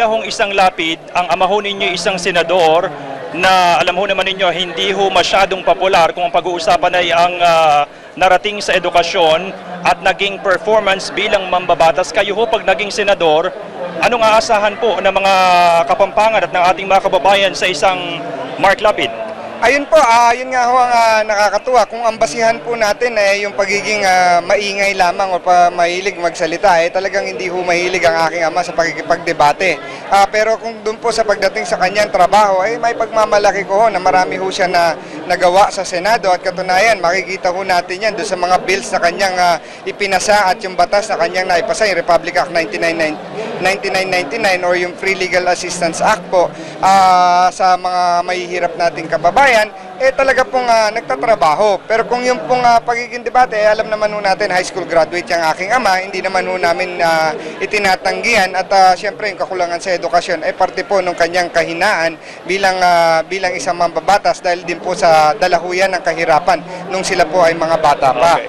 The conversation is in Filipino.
Bilang hong isang lapid, ang ama ho ninyo isang senador na alam ho naman ninyo hindi ho masyadong popular kung ang pag-uusapan ay ang ah, narating sa edukasyon at naging performance bilang mambabatas. Kayo ho pag naging senador, anong aasahan po ng mga kapampangan at ng ating mga kababayan sa isang Mark Lapid? Ayun po, yun nga ho ang ah, nakakatuwa. Kung ang basihan po natin ay yung pagiging ah, maingay lamang o pa mahilig magsalita, eh talagang hindi ho mahilig ang aking ama sa pakikipagdebate. Ah, pero kung doon po sa pagdating sa kanyang trabaho, ay may pagmamalaki ko ho na marami ho siya na nagawa sa Senado. At katunayan, makikita ho natin yan doon sa mga bills na kanyang ah, ipinasa at yung batas na kanyang naipasa, yung Republic Act 1999 1999 or yung Free Legal Assistance Act po. Ah, sa mga mahihirap nating kababayan, eh talaga pong ah, nagtatrabaho. Pero kung yung pong ah, pagiging debate, eh, alam naman ho natin, high school graduate yung aking ama, hindi naman ho namin ah, itinatanggihan at ah, syempre yung kakulangan sa edukasyon ay parte po ng kanyang kahinaan bilang ah, bilang isang mambabatas dahil din po sa dalahuyan ng kahirapan nung sila po ay mga bata pa. Okay.